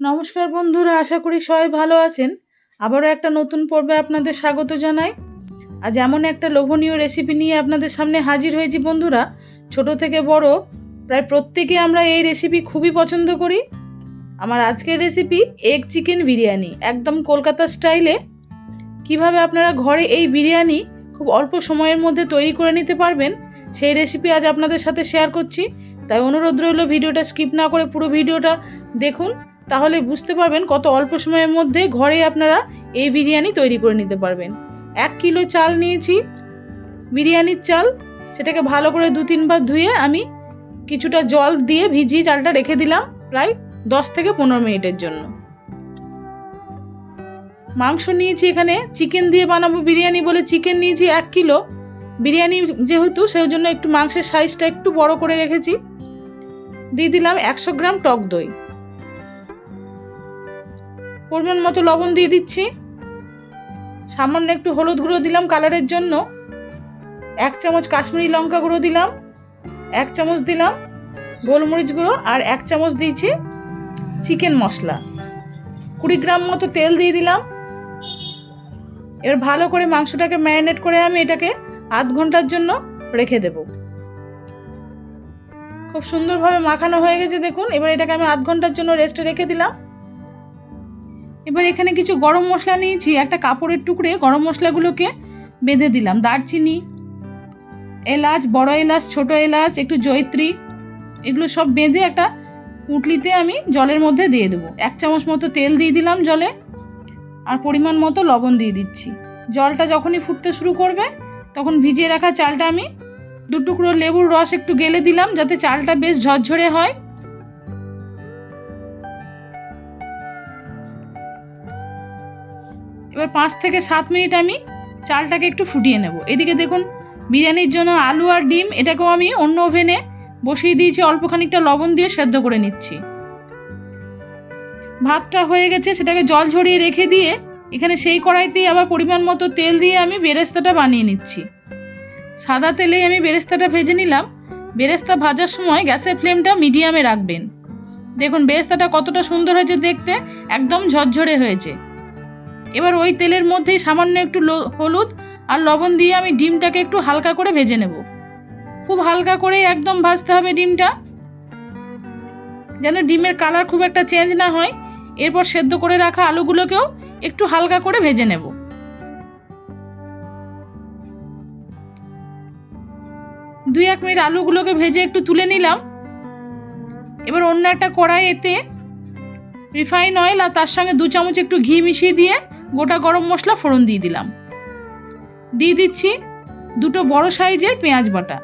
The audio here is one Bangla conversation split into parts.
নমস্কার বন্ধুরা, আশা করি সবাই ভালো আছেন। আবারও একটা নতুন পর্বে আপনাদের স্বাগত জানাই। আজ এমন একটা লোভনীয় রেসিপি নিয়ে আপনাদের সামনে হাজির হয়েছি বন্ধুরা। ছোট থেকে বড়, প্রায় প্রত্যেকে আমরা এই রেসিপি খুবই পছন্দ করি। আমার আজকের রেসিপি এগ চিকেন বিরিয়ানি, একদম কলকাতা স্টাইলে কীভাবে আপনারা ঘরে এই বিরিয়ানি খুব অল্প সময়ের মধ্যে তৈরি করে নিতে পারবেন, সেই রেসিপি আজ আপনাদের সাথে শেয়ার করছি। তাই অনুরোধ রইল, ভিডিওটা স্কিপ না করে পুরো ভিডিওটা দেখুন। তাহলে বুঝতে পারবেন কত অল্প সময়ের মধ্যে ঘরে আপনারা এই বিরিয়ানি তৈরি করে নিতে পারবেন। এক কিলো চাল নিয়েছি, বিরিয়ানির চাল। সেটাকে ভালো করে দু তিনবার ধুয়ে আমি কিছুটা জল দিয়ে ভিজিয়ে চালটা রেখে দিলাম প্রায় দশ থেকে পনেরো মিনিটের জন্য। মাংস নিয়েছি এখানে, চিকেন দিয়ে বানাবো বিরিয়ানি বলে চিকেন নিয়েছি এক কিলো। বিরিয়ানি যেহেতু সেই জন্য একটু মাংসের সাইজটা একটু বড় করে রেখেছি। দিয়ে দিলাম একশো গ্রাম টক দই। পরিমাণ মতো লবণ দিয়ে দিচ্ছি। সামান্য একটু হলুদ গুঁড়ো দিলাম কালারের জন্য। এক চামচ কাশ্মীরি লঙ্কা গুঁড়ো দিলাম, এক চামচ দিলাম গোলমরিচ গুঁড়ো আর এক চামচ দিয়েছি চিকেন মশলা। কুড়ি গ্রাম মতো তেল দিয়ে দিলাম। এবার ভালো করে মাংসটাকে ম্যারিনেট করে আমি এটাকে আধ ঘণ্টার জন্য রেখে দেব। খুব সুন্দরভাবে মাখানো হয়ে গেছে দেখুন, এবার এটাকে আমি আধ ঘণ্টার জন্য রেস্টে রেখে দিলাম। এবার এখানে কিছু গরম মশলা নিয়েছি, একটা কাপড়ের টুকরে গরম মশলাগুলোকে বেঁধে দিলাম। দারচিনি, এলাচ, বড় এলাচ, ছোট এলাচ, একটু জয়ত্রী, এগুলো সব বেঁধে একটা পুঁটলিতে আমি জলের মধ্যে দিয়ে দেবো। এক চামচ মতো তেল দিয়ে দিলাম জলে, আর পরিমাণ মতো লবণ দিয়ে দিচ্ছি। জলটা যখনই ফুটতে শুরু করবে, তখন ভিজিয়ে রাখা চালটা আমি দু টুকরো লেবুর রস একটু গেলে দিলাম, যাতে চালটা বেশ ঝরঝরে হয়। এবার পাঁচ থেকে সাত মিনিট আমি চালটাকে একটু ফুটিয়ে নেব। এদিকে দেখুন, বিরিয়ানির জন্য আলু আর ডিম, এটাকেও আমি অন্য ওভেনে বসিয়ে দিয়েছি, অল্প খানিকটা লবণ দিয়ে সেদ্ধ করে নিচ্ছি। ভাতটা হয়ে গেছে, সেটাকে জল ঝরিয়ে রেখে দিয়ে এখানে সেই কড়াইতেই আবার পরিমাণ মতো তেল দিয়ে আমি বেরেস্তাটা বানিয়ে নিচ্ছি। সাদা তেলেই আমি বেরেস্তাটা ভেজে নিলাম। বেরেস্তা ভাজার সময় গ্যাসের ফ্লেমটা মিডিয়ামে রাখবেন। দেখুন, বেরেস্তাটা কতটা সুন্দর হয়েছে দেখতে, একদম ঝরঝরে হয়েছে। এবার ওই তেলের মধ্যেই সামান্য একটু হলুদ আর লবণ দিয়ে আমি ডিমটাকে একটু হালকা করে ভেজে নেব। খুব হালকা করে একদম ভাজতে হবে ডিমটা। যেন ডিমের কালার খুব একটা চেঞ্জ না হয়। এরপর সেদ্ধ করে রাখা আলুগুলোকেও একটু হালকা করে ভেজে নেব। দুই এক মিনিট আলুগুলোকে ভেজে একটু তুলে নিলাম। এবার অন্য একটা কড়াই এতে রিফাইন অয়েল আর তার সঙ্গে দু চামচ একটু ঘি মিশিয়ে দিয়ে গোটা গরম মশলা ফোড়ন দিয়ে দিলাম। দিয়ে দিচ্ছি দুটো বড় সাইজের পেঁয়াজ বাটা।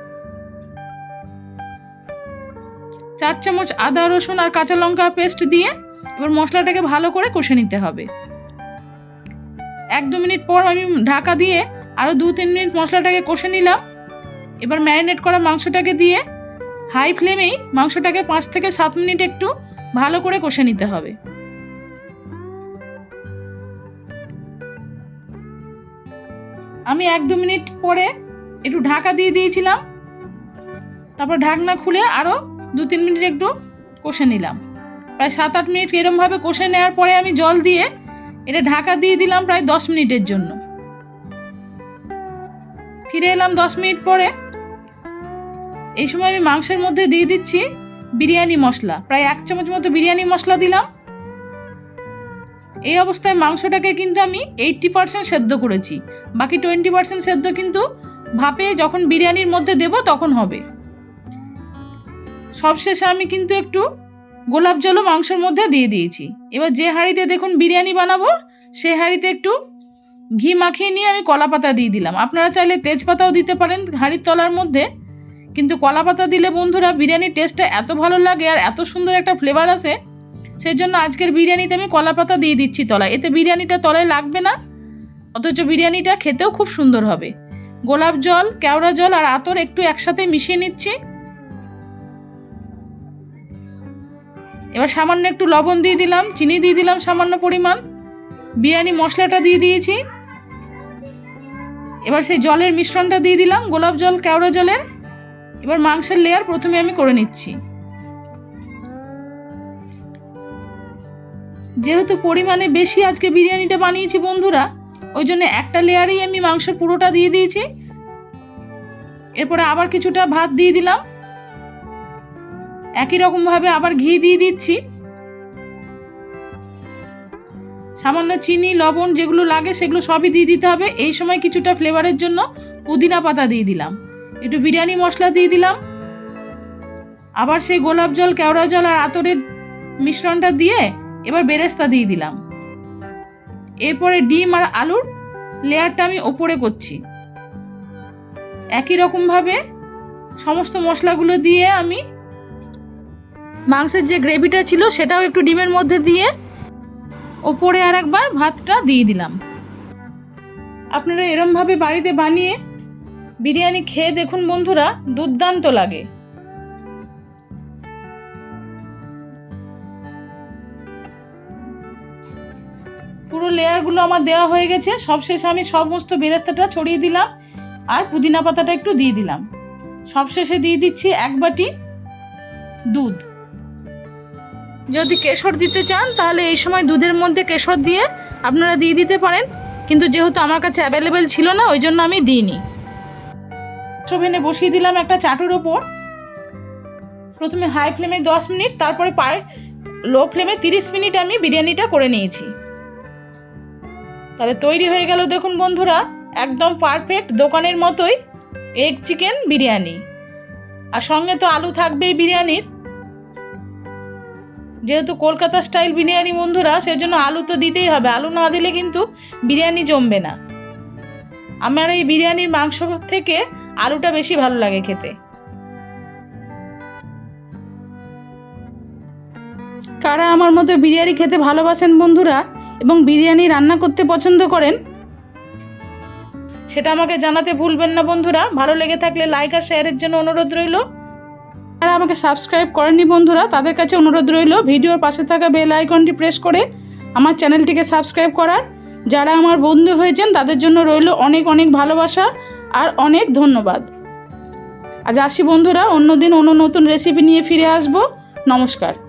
চার চামচ আদা, রসুন আর কাঁচা লঙ্কা পেস্ট দিয়ে এবার মশলাটাকে ভালো করে কষে নিতে হবে। এক দু মিনিট পর আমি ঢাকা দিয়ে আরও দু তিন মিনিট মশলাটাকে কষে নিলাম। এবার ম্যারিনেট করা মাংসটাকে দিয়ে হাই ফ্লেমেই মাংসটাকে পাঁচ থেকে সাত মিনিট একটু ভালো করে কষে নিতে হবে। আমি এক দু মিনিট পরে একটু ঢাকা দিয়ে দিয়েছিলাম। তারপর ঢাকনা খুলে আরও দু তিন মিনিট একটু কষে নিলাম। প্রায় সাত আট মিনিট এরমভাবে কষে নেওয়ার পরে আমি জল দিয়ে এটা ঢাকা দিয়ে দিলাম প্রায় দশ মিনিটের জন্য। ফিরে এলাম দশ মিনিট পরে। এই সময় আমি মাংসের মধ্যে দিয়ে দিচ্ছি বিরিয়ানি মশলা। প্রায় এক চামচ মতো বিরিয়ানি মশলা দিলাম। এই অবস্থায় মাংসটাকে কিন্তু আমি এইটটি পার্সেন্ট সেদ্ধ করেছি। বাকি টোয়েন্টি পার্সেন্ট সেদ্ধ কিন্তু ভাপে যখন বিরিয়ানির মধ্যে দেব তখন হবে। সবশেষে আমি কিন্তু একটু গোলাপ জলও মাংসের মধ্যে দিয়ে দিয়েছি। এবার যে হাঁড়িতে দেখুন বিরিয়ানি বানাবো, সে হাঁড়িতে একটু ঘি মাখিয়ে নিয়ে আমি কলা পাতা দিয়ে দিলাম। আপনারা চাইলে তেজপাতাও দিতে পারেন হাঁড়ির তলার মধ্যে। কিন্তু কলা পাতা দিলে বন্ধুরা বিরিয়ানির টেস্টটা এত ভালো লাগে আর এত সুন্দর একটা ফ্লেভার আসে। সেই জন্য আজকের বিরিয়ানিতে আমি কলা পাতা দিয়ে দিচ্ছি তলায়। এতে বিরিয়ানিটা তলায় লাগবে না, অথচ বিরিয়ানিটা খেতেও খুব সুন্দর হবে। গোলাপ জল, কেওড়া জল আর আতর একটু একসাথে মিশিয়ে নিচ্ছি। এবার সামান্য একটু লবণ দিয়ে দিলাম, চিনি দিয়ে দিলাম সামান্য পরিমাণ। বিরিয়ানি মশলাটা দিয়ে দিয়েছি। এবার সেই জলের মিশ্রণটা দিয়ে দিলাম, গোলাপ জল, কেওড়া জলের। এবার মাংসের লেয়ার প্রথমে আমি করে নিচ্ছি। যেহেতু পরিমাণে বেশি আজকে বিরিয়ানিটা বানিয়েছি বন্ধুরা, ওই জন্য একটা লেয়ারেই আমি মাংসের পুরোটা দিয়ে দিয়েছি। এরপরে আবার কিছুটা ভাত দিয়ে দিলাম। একই রকমভাবে আবার ঘি দিয়ে দিচ্ছি। সামান্য চিনি, লবণ যেগুলো লাগে সেগুলো সবই দিয়ে দিতে হবে। এই সময় কিছুটা ফ্লেভারের জন্য পুদিনা পাতা দিয়ে দিলাম। একটু বিরিয়ানি মশলা দিয়ে দিলাম। আবার সেই গোলাপ জল, কেওড়া জল আর আতরের মিশ্রণটা দিয়ে এবার বেরেস্তা দিয়ে দিলাম। এরপরে ডিম আর আলুর লেয়ারটা আমি ওপরে করছি। একই রকমভাবে সমস্ত মশলাগুলো দিয়ে আমি মাংসের যে গ্রেভিটা ছিল সেটাও একটু ডিমের মধ্যে দিয়ে ওপরে আর একবার ভাতটা দিয়ে দিলাম। আপনারা এরমভাবে বাড়িতে বানিয়ে বিরিয়ানি খেয়ে দেখুন বন্ধুরা, দুর্দান্ত লাগে। লেয়ারগুলো আমার দেওয়া হয়ে গেছে সবশেষে আমি সমস্ত বেরেস্তাটা ছড়িয়ে দিলাম আর পুদিনা পাতাটা একটু দিয়ে দিলাম। সবশেষে দিয়ে দিচ্ছি এক বাটি দুধ। যদি কেশর দিতে চান, তাহলে এই সময় দুধের মধ্যে কেশর দিয়ে আপনারা দিয়ে দিতে পারেন, কিন্তু যেহেতু আমার কাছে অ্যাভেলেবেল ছিল না, ওই জন্য আমি দিইনি। ওভেনে বসিয়ে দিলাম একটা চাটুর ওপর। প্রথমে হাই ফ্লেমে দশ মিনিট, তারপরে পায়ে লো ফ্লেমে তিরিশ মিনিট আমি বিরিয়ানিটা করে নিয়েছি। তবে তৈরি হয়ে গেল দেখুন বন্ধুরা, একদম পারফেক্ট দোকানের মতোই এগ চিকেন বিরিয়ানি। আর সঙ্গে তো আলু থাকবেই বিরিয়ানির। যেহেতু কলকাতা স্টাইল বিরিয়ানি বন্ধুরা, সেজন্য আলু তো দিতেই হবে। আলু না দিলে কিন্তু বিরিয়ানি জমবে না। আমার এই বিরিয়ানির মাংস থেকে আলুটা বেশি ভালো লাগে খেতে। কারা আমার মতো বিরিয়ানি খেতে ভালোবাসেন বন্ধুরা এবং বিরিয়ানি রান্না করতে পছন্দ করেন, সেটা আমাকে জানাতে ভুলবেন না বন্ধুরা। ভালো লেগে থাকলে লাইক আর শেয়ারের জন্য অনুরোধ রইল। যারা আমাকে সাবস্ক্রাইব করেননি বন্ধুরা, তাদের কাছে অনুরোধ রইল, ভিডিওর পাশে থাকা বেল আইকনটি প্রেস করে আমার চ্যানেলটিকে সাবস্ক্রাইব করার। যারা আমার বন্ধু হয়েছেন, তাদের জন্য রইল অনেক অনেক ভালোবাসা আর অনেক ধন্যবাদ। আজ আসি বন্ধুরা, অন্যদিন অন্য নতুন রেসিপি নিয়ে ফিরে আসব। নমস্কার।